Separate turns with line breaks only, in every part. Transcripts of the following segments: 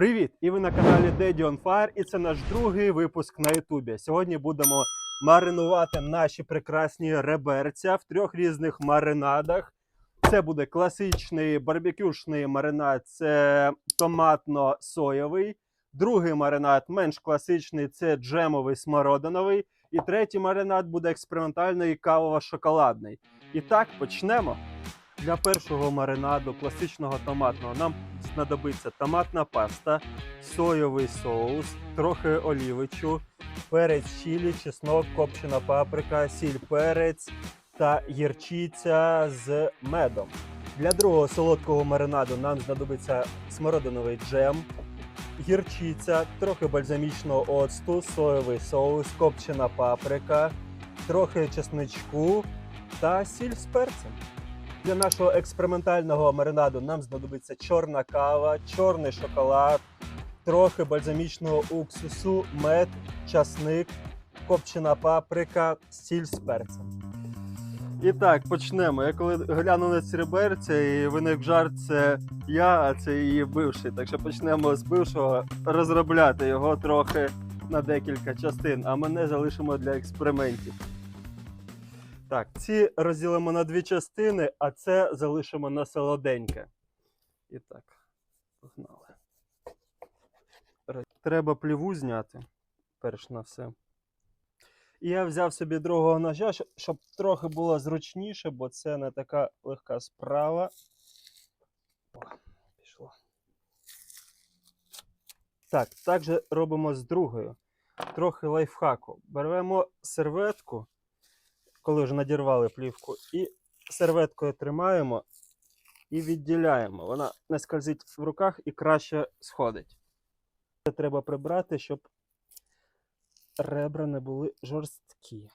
Привіт! І ви на каналі Daddy on Fire, і це наш другий випуск на Ютубі. Сьогодні будемо маринувати наші прекрасні реберця в трьох різних маринадах. Це буде класичний барбекюшний маринад, це томатно-соєвий. Другий маринад менш класичний це джемовий смородиновий. І третій маринад буде експериментальний кавово-шоколадний. І так почнемо. Для першого маринаду класичного томатного нам знадобиться томатна паста, соєвий соус, трохи олівичу, перець чилі, чеснок, копчена паприка, сіль перець та гірчиця з медом. Для другого солодкого маринаду нам знадобиться смородиновий джем, гірчиця, трохи бальзамічного оцту, соєвий соус, копчена паприка, трохи чесничку та сіль з перцем. Для нашого експериментального маринаду нам знадобиться чорна кава, чорний шоколад, трохи бальзамічного уксусу, мед, часник, копчена паприка, сіль з перцем. І так, почнемо. Я коли гляну на ці і виник жарт, це я, а це її бивший. Так що почнемо з бившого розробляти його трохи на декілька частин, а мене залишимо для експериментів. Так, ці розділимо на дві частини, а це залишимо на солоденьке. І так, погнали. Треба пліву зняти, перш на все. І я взяв собі другого ножа, щоб трохи було зручніше, бо це не така легка справа. О, пішло. Так, так же робимо з другою. Трохи лайфхаку. Беремо серветку коли вже надірвали плівку, і серветкою тримаємо і відділяємо. Вона не скользить в руках і краще сходить. Це треба прибрати, щоб ребра не були жорсткі.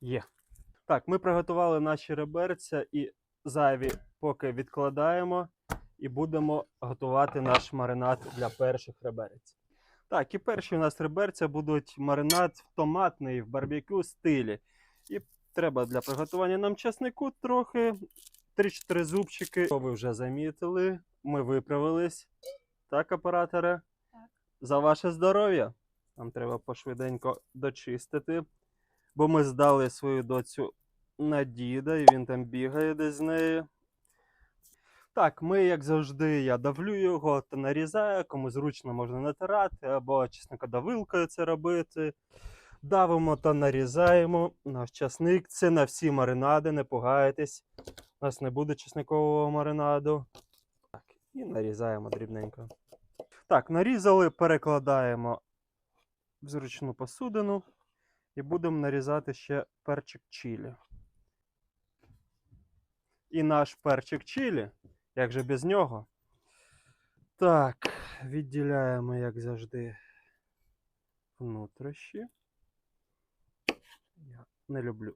Є. Так, ми приготували наші реберця і зайві поки відкладаємо і будемо готувати наш маринад для перших реберець. Так, і перші у нас реберця будуть маринад в томатний в барбекю стилі. І треба для приготування нам часнику трохи 3-4 зубчики. Що ви вже замітили, ми виправились. Так, операторе?
Так.
За ваше здоров'я. Нам треба пошвиденько дочистити, бо ми здали свою доцю на діда, і він там бігає десь з нею. Так, ми, як завжди, я давлю його та нарізаю, кому зручно можна натирати, або чесникодавилкою це робити. Давимо та нарізаємо наш часник. Це на всі маринади, не пугайтесь. У нас не буде чесникового маринаду. Так, і нарізаємо дрібненько. Так, нарізали, перекладаємо в зручну посудину і будемо нарізати ще перчик чилі. І наш перчик чилі. Як же без нього? Так, відділяємо, як завжди, внутрішні. Я не люблю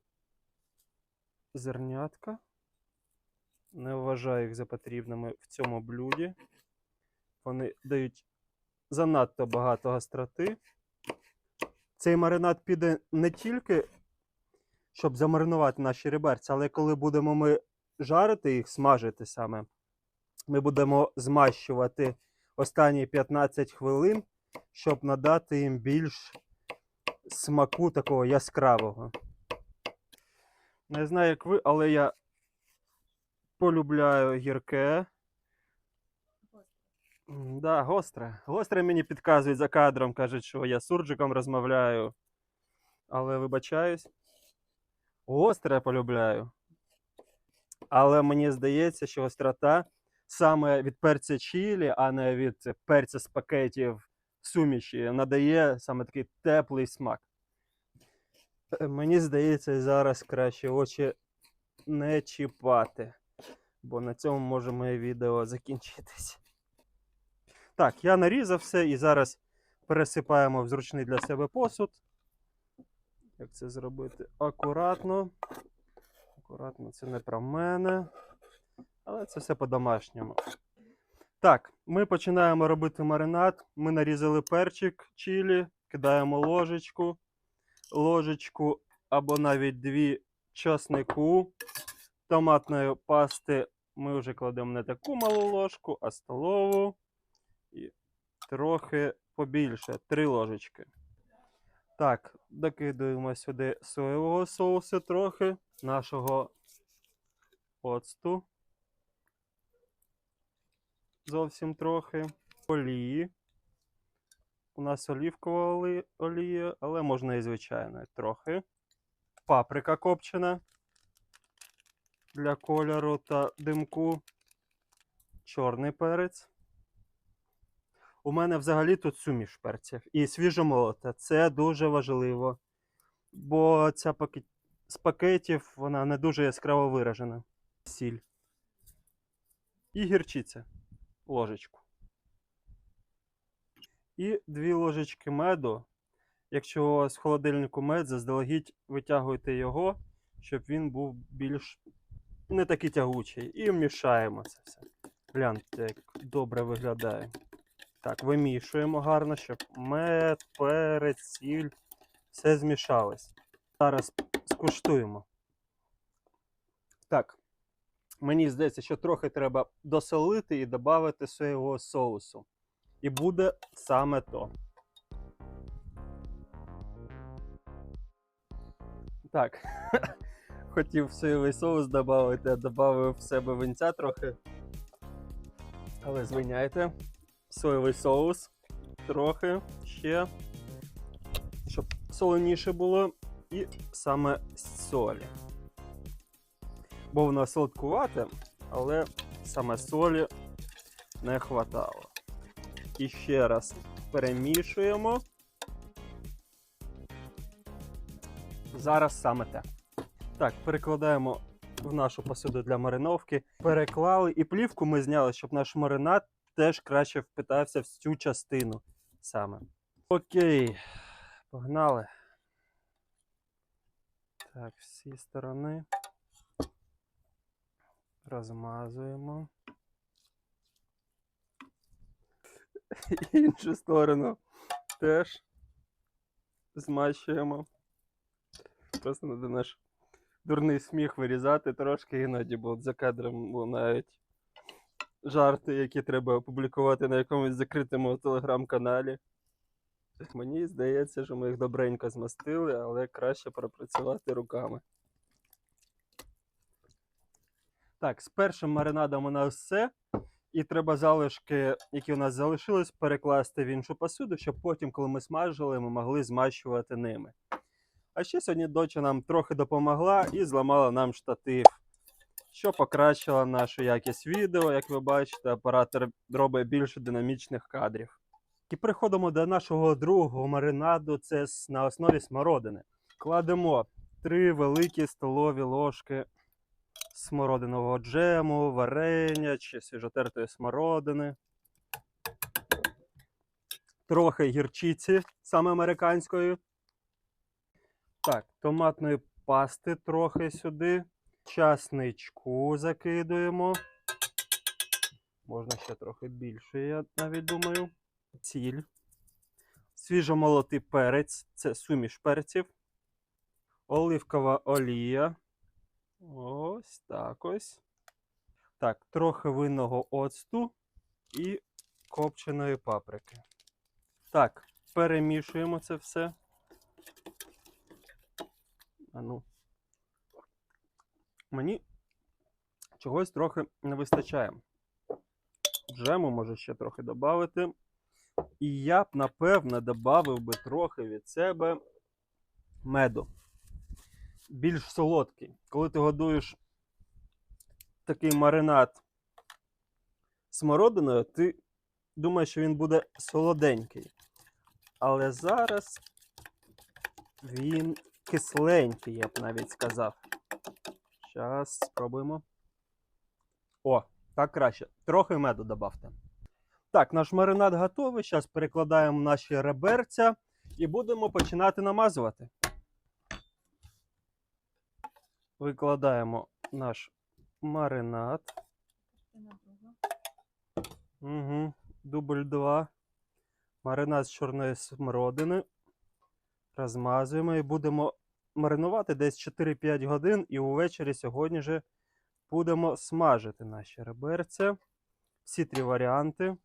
зернятка. Не вважаю їх за потрібними в цьому блюді. Вони дають занадто багато гостроти. Цей маринад піде не тільки, щоб замаринувати наші реберця, але коли будемо ми жарити їх, смажити саме, ми будемо змащувати останні 15 хвилин, щоб надати їм більш смаку такого яскравого. Не знаю, як ви, але я полюбляю гірке. Да, гостре. Гостре мені підказують за кадром, кажуть, що я суржиком розмовляю. Але вибачаюсь. Гостре полюбляю. Але мені здається, що гострота саме від перця чилі, а не від перця з пакетів суміші, надає саме такий теплий смак. Е, Мені здається, зараз краще очі не чіпати, бо на цьому може моє відео закінчитись. Так, я нарізав все і зараз пересипаємо в зручний для себе посуд. Як це зробити? Акуратно. Акуратно, це не про мене. Але це все по-домашньому. Так, ми починаємо робити маринад. Ми нарізали перчик чилі, кидаємо ложечку, ложечку або навіть дві часнику, томатної пасти ми вже кладемо не таку малу ложку, а столову. І трохи побільше, три ложечки. Так, докидуємо сюди соєвого соусу трохи, нашого оцту. Зовсім трохи. Олії. У нас олівкова олія, але можна і звичайно трохи. Паприка копчена для кольору та димку. Чорний перець. У мене взагалі тут суміш перців і свіжомолоте. Це дуже важливо, бо ця пакет... з пакетів вона не дуже яскраво виражена. Сіль. І гірчиця. Ложечку. І дві ложечки меду. Якщо у вас в холодильнику мед, заздалегідь витягуйте його, щоб він був більш не такий тягучий. І вмішаємо це все. Гляньте, як добре виглядає. Так, вимішуємо гарно, щоб мед, перець, сіль, все змішалось. Зараз скуштуємо. Так, мені здається, що трохи треба досолити і додати соєвого соусу. І буде саме то. Так, хотів соєвий соус додати, а додав в себе винця трохи. Але звиняйте, соєвий соус трохи ще, щоб солоніше було, і саме солі. Бо воно солодкувате, але саме солі не хватало. І ще раз перемішуємо. Зараз саме те. Так, перекладаємо в нашу посуду для мариновки. Переклали і плівку ми зняли, щоб наш маринад теж краще впитався в цю частину саме. Окей, погнали. Так, всі сторони. Розмазуємо. Іншу сторону теж змащуємо. Просто треба наш дурний сміх вирізати трошки іноді, бо за кадром лунають жарти, які треба опублікувати на якомусь закритому телеграм-каналі. Мені здається, що ми їх добренько змастили, але краще пропрацювати руками. Так, з першим маринадом у нас все. І треба залишки, які у нас залишились, перекласти в іншу посуду, щоб потім, коли ми смажили, ми могли змащувати ними. А ще сьогодні доча нам трохи допомогла і зламала нам штатив, що покращило нашу якість відео. Як ви бачите, оператор робить більше динамічних кадрів. І переходимо до нашого другого маринаду. Це на основі смородини. Кладемо три великі столові ложки смородинового джему, варення чи свіжотертої смородини. Трохи гірчиці, саме американської. Так, томатної пасти трохи сюди. Часничку закидуємо. Можна ще трохи більше, я навіть думаю. Сіль. Свіжомолотий перець це суміш перців. Оливкова олія. Ось так ось. Так, трохи винного оцту і копченої паприки. Так, перемішуємо це все. А ну. Мені чогось трохи не вистачає. Джему може ще трохи додати. І я б, напевно, додав би трохи від себе меду. Більш солодкий. Коли ти годуєш такий маринад смородиною, ти думаєш, що він буде солоденький. Але зараз він кисленький, я б навіть сказав. Зараз спробуємо. О, так краще. Трохи меду додавте. Так, наш маринад готовий. Зараз перекладаємо наші реберця і будемо починати намазувати. Викладаємо наш маринад. Угу. Дубль 2. Маринад з чорної смородини. Розмазуємо і будемо маринувати десь 4-5 годин. І увечері сьогодні же будемо смажити наші реберця. Всі три варіанти.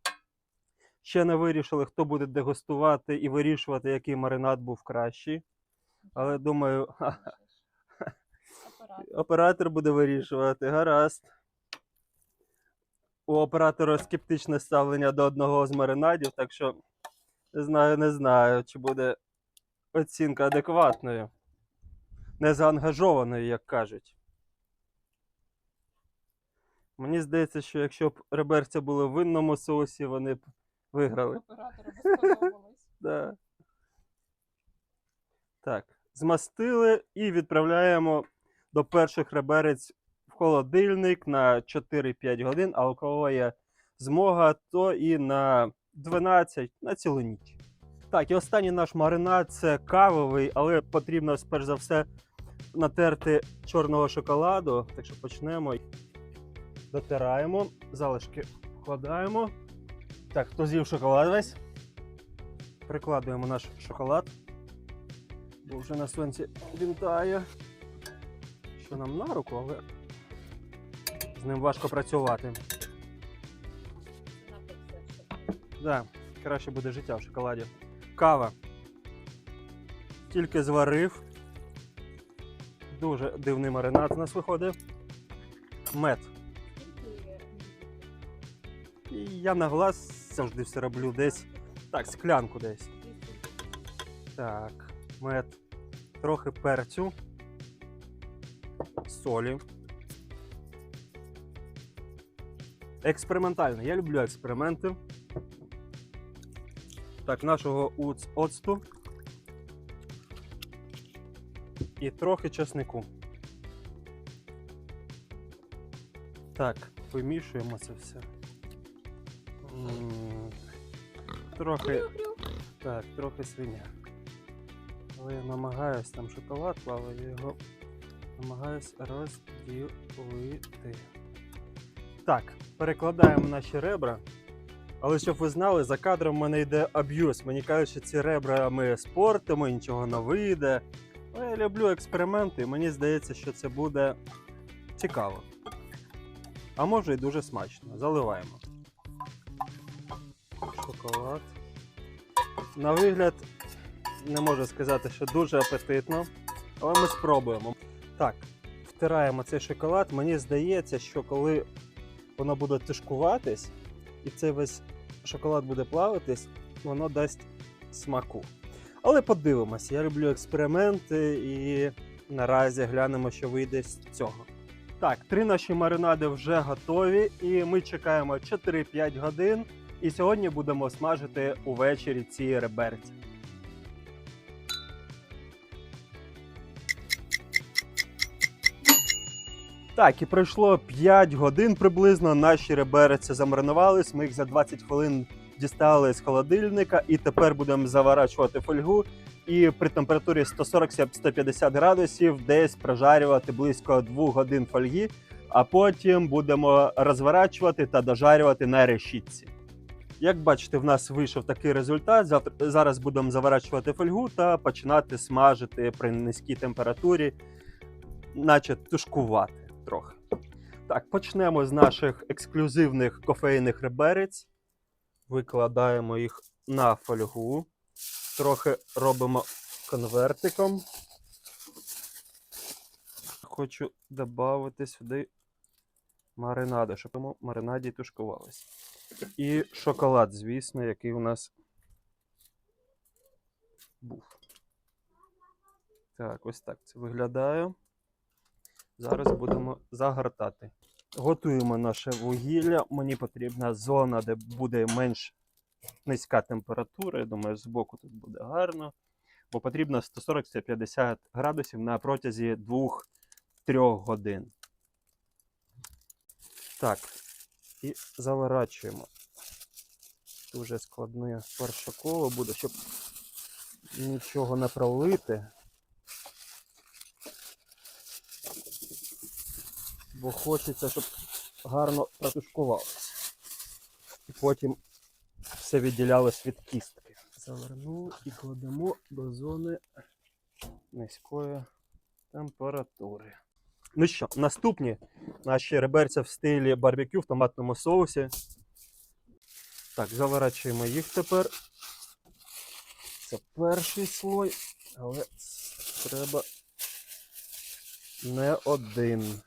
Ще не вирішили, хто буде дегустувати і вирішувати, який маринад був кращий. Але думаю,
Апарат.
оператор буде вирішувати. Гаразд. У оператора скептичне ставлення до одного з маринадів, так що не знаю, не знаю, чи буде оцінка адекватною. Незаангажованою, як кажуть. Мені здається, що якщо б реберця були в винному соусі, вони б виграли.
Оператору би сподобалось.
Да. Так, змастили і відправляємо до перших реберець в холодильник на 4-5 годин, а у кого є змога, то і на 12 на цілу ніч. Так, і останній наш маринад це кавовий, але потрібно сперш за все натерти чорного шоколаду. Так що почнемо. Дотираємо, залишки вкладаємо. Так, хто з'їв шоколад весь? Прикладуємо наш шоколад, бо вже на сонці він тає. Що нам на руку, але з ним важко працювати. Да, краще буде життя в шоколаді. Кава. Тільки зварив. Дуже дивний маринад у нас виходить. Мед. І я на глаз завжди все роблю десь. Так, склянку десь. Так, мед. Трохи перцю. Солі. Експериментально. Я люблю експерименти. Так, нашого оцту. І трохи чеснику. Так, вимішуємо це все. М, Трохи. Так, трохи свиня. Але я намагаюсь, там шоколад я його намагаюсь розділити. Так, перекладаємо наші ребра. Але щоб ви знали, за кадром в мене йде аб'юз. Мені кажуть, що ці ребра ми спортимо, нічого не вийде. Але я люблю експерименти, і мені здається, що це буде цікаво. А може і дуже смачно. Заливаємо. Шоколад. На вигляд, не можу сказати, що дуже апетитно, але ми спробуємо. Так, втираємо цей шоколад. Мені здається, що коли воно буде тишкуватись, і цей весь шоколад буде плавитись, воно дасть смаку. Але подивимося, я люблю експерименти і наразі глянемо, що вийде з цього. Так, три наші маринади вже готові, і ми чекаємо 4-5 годин. І сьогодні будемо смажити увечері ці реберці. Так, і пройшло 5 годин приблизно. Наші реберці замаринувались. Ми їх за 20 хвилин дістали з холодильника і тепер будемо заворачувати фольгу. І при температурі 140-150 градусів десь прожарювати близько 2 годин фольги, а потім будемо розворачувати та дожарювати на решітці. Як бачите, в нас вийшов такий результат. Зараз будемо заворачувати фольгу та починати смажити при низькій температурі, наче тушкувати трохи. Так, почнемо з наших ексклюзивних кофейних реберець. Викладаємо їх на фольгу. Трохи робимо конвертиком. Хочу додати сюди маринади, щоб у маринаді тушкувалися. І шоколад, звісно, який у нас був. Так, ось так це виглядає. Зараз будемо загортати. Готуємо наше вугілля. Мені потрібна зона, де буде менш низька температура. Я думаю, збоку тут буде гарно. Бо потрібно 140-150 градусів на протязі 2-3 годин. Так, і заворачуємо. Дуже складне перше коло буде, щоб нічого не пролити. Бо хочеться, щоб гарно протушкувалося. І потім все відділялось від кістки. Завернули і кладемо до зони низької температури. Ну що, наступні наші реберця в стилі барбекю в томатному соусі. Так, заворачуємо їх тепер. Це перший слой, але треба не один.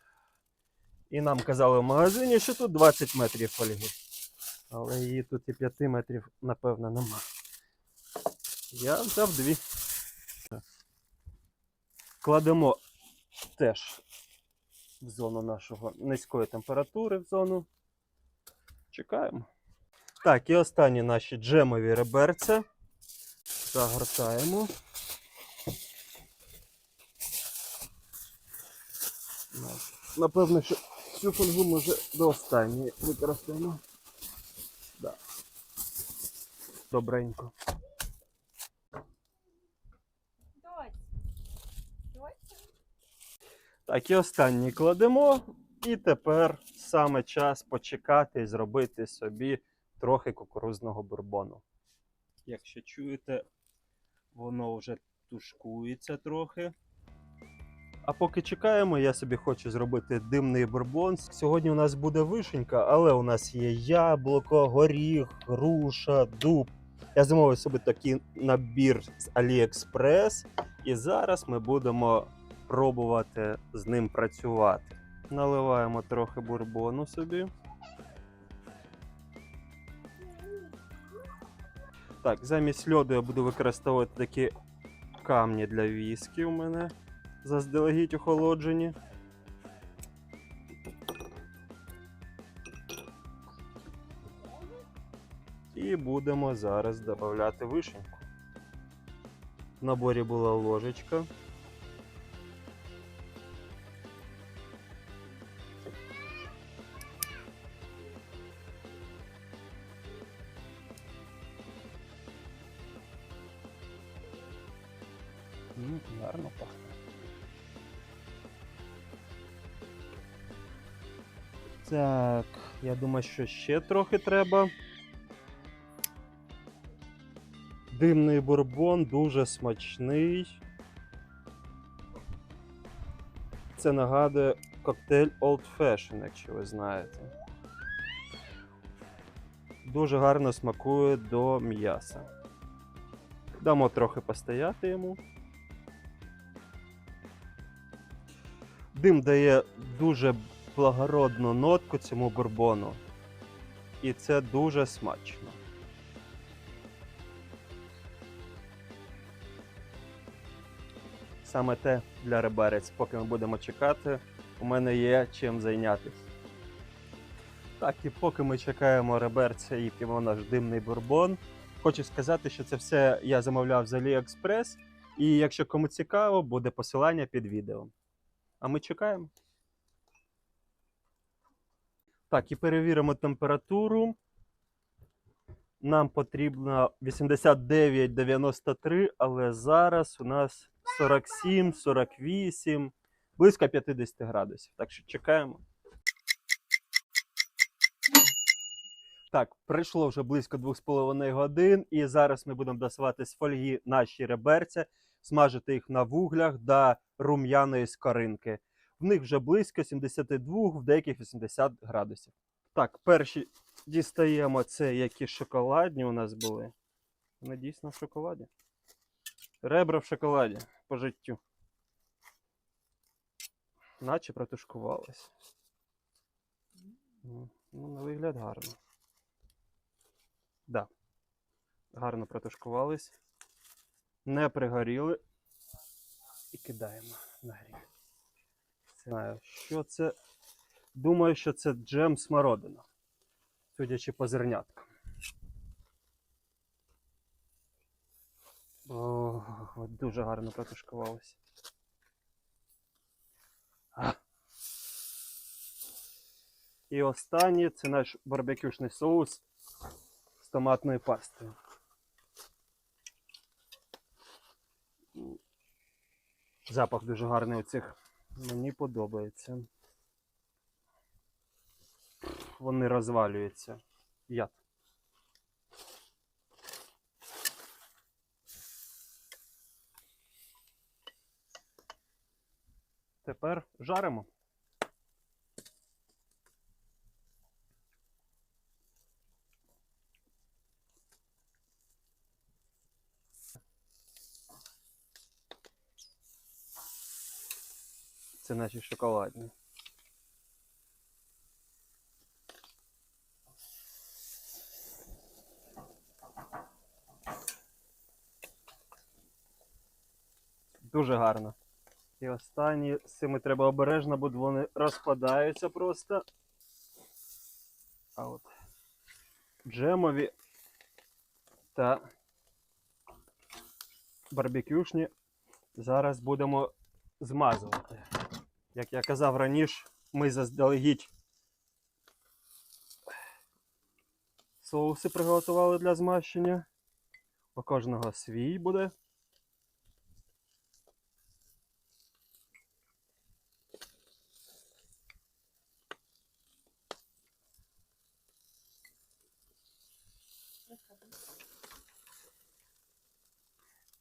І нам казали в магазині, що тут 20 метрів фольги. Але її тут і 5 метрів, напевно, нема. Я взяв дві. Кладемо теж в зону нашого низької температури в зону. Чекаємо. Так, і останні наші джемові реберця. Загортаємо. Напевно, що цю фольгу може до останньої використаємо. Да. Добренько. Так, і останній кладемо. І тепер саме час почекати і зробити собі трохи кукурузного бурбону. Якщо чуєте, воно вже тушкується трохи. А поки чекаємо, я собі хочу зробити димний бурбон. Сьогодні у нас буде вишенька, але у нас є яблуко, горіх, груша, дуб. Я замовив собі такий набір з AliExpress. І зараз ми будемо пробувати з ним працювати. Наливаємо трохи бурбону собі. Так, замість льоду я буду використовувати такі камні для віскі у мене заздалегідь охолоджені. І будемо зараз додати вишеньку. В наборі була ложечка. Я думаю, що ще трохи треба. Димний бурбон дуже смачний. Це нагадує коктейль Old Fashion, якщо ви знаєте. Дуже гарно смакує до м'яса. Дамо трохи постояти йому. Дим дає дуже благородну нотку цьому бурбону. І це дуже смачно. Саме те для рибарець, поки ми будемо чекати, у мене є чим зайнятися. Так, і поки ми чекаємо реберця і п'ємо наш димний бурбон, хочу сказати, що це все я замовляв з AliExpress. І якщо кому цікаво, буде посилання під відео. А ми чекаємо. Так, і перевіримо температуру. Нам потрібно 89-93, але зараз у нас 47-48, близько 50 градусів. Так що чекаємо. Так, пройшло вже близько 2,5 годин, і зараз ми будемо досувати з фольги наші реберця, смажити їх на вуглях до рум'яної скоринки. В них вже близько 72, в деяких 80 градусів. Так, перші дістаємо це, які шоколадні у нас були. Вони дійсно в шоколаді. Ребра в шоколаді по життю. Наче протушкувались. Ну, Ну, на вигляд гарно. Да. Гарно протушкувались. Не пригоріли. І кидаємо на гріль. Знаю, що це. Думаю, що це джем смородина. Судячи по зерняткам. О, дуже гарно протушкувалося. І останнє це наш барбекюшний соус з томатною пастою. Запах дуже гарний у цих. Мені подобається. Вони розвалюються. Яд. Тепер жаримо. Це наші шоколадні. Дуже гарно. І останні з цими треба обережно, бо вони розпадаються просто. А от джемові та барбекюшні зараз будемо змазувати. Як я казав раніше, ми заздалегідь соуси приготували для змащення. У кожного свій буде.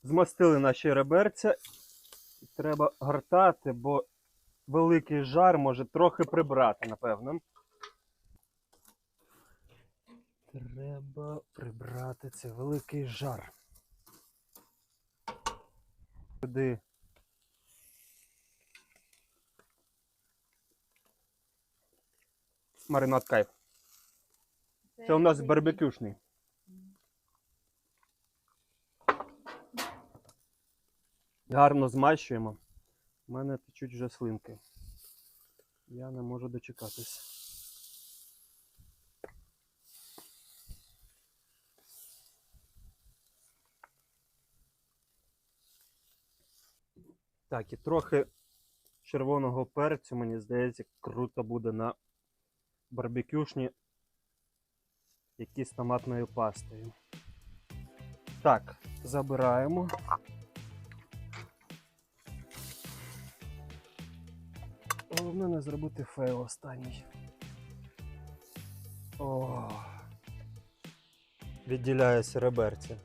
Змастили наші реберця. Треба гортати, бо великий жар може трохи прибрати, напевно. Треба прибрати цей великий жар. Сюди. Маринад кайф. Це у нас барбекюшний. Гарно змащуємо. У мене течуть вже слинки. Я не можу дочекатись. Так, і трохи червоного перцю, мені здається, круто буде на барбекюшні, які з томатною пастою. Так, забираємо. Головне не зробити фейл останній. О, відділяється реберці.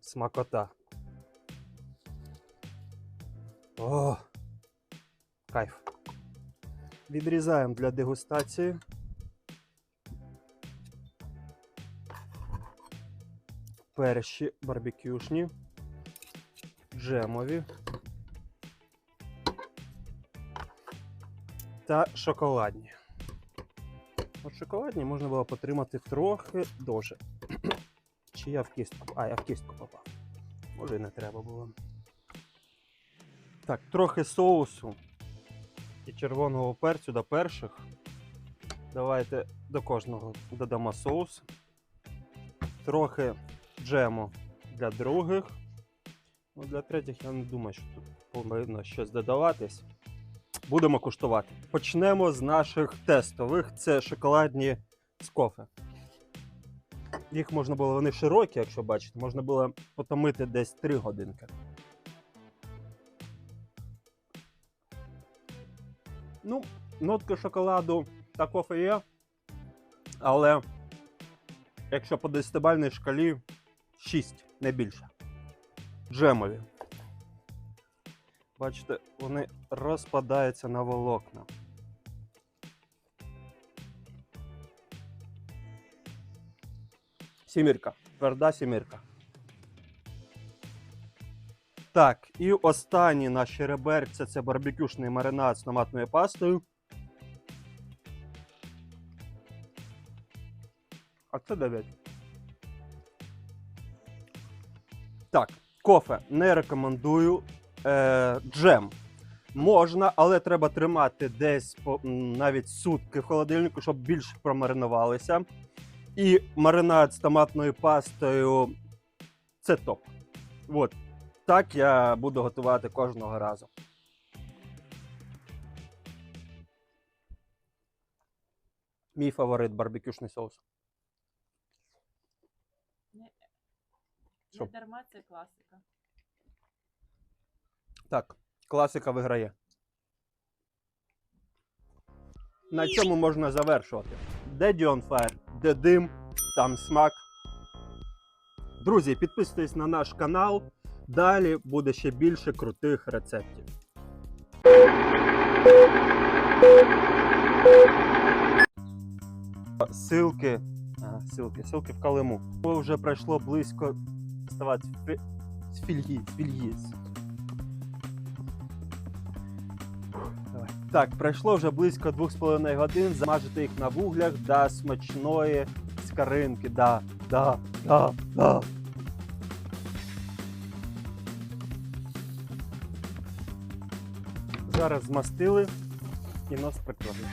Смакота. О, кайф. Відрізаємо для дегустації. Перші барбекюшні, джемові та шоколадні. От шоколадні можна було потримати трохи довше. Чи я в кістку? А, я в кістку попав. Може і не треба було. Так, трохи соусу і червоного перцю до перших. Давайте до кожного додамо соус. Трохи джему для других. Ну, для третіх я не думаю, що тут повинно щось додаватись. Будемо куштувати. Почнемо з наших тестових. Це шоколадні з кофе. Їх можна було, вони широкі, якщо бачите, можна було потомити десь 3 годинки. Ну, нотки шоколаду та кофе є. Але якщо по 10-бальній шкалі 6, не більше. Джемові. Бачите, вони розпадаються на волокна. Сімірка. Тверда сімірка. Так, і останні наші реберця це барбекюшний маринад з томатною пастою. А це 9. Так, кофе не рекомендую. Е, джем можна, але треба тримати десь по, навіть сутки в холодильнику, щоб більш промаринувалися. І маринад з томатною пастою це топ. От. Так я буду готувати кожного разу. Мій фаворит барбекюшний соус. Що?
Не дарма це класика.
Так, класика виграє. На цьому можна завершувати. Де Діон Фаєр, де дим, там смак. Друзі, підписуйтесь на наш канал. Далі буде ще більше крутих рецептів. Силки. Силки, силки в Калиму. Вже пройшло близько ставати з фільги, Так, пройшло вже близько 2,5 годин. Замажити їх на вуглях до смачної скаринки. Да, да, да, да. Зараз змастили і нос прикладемо.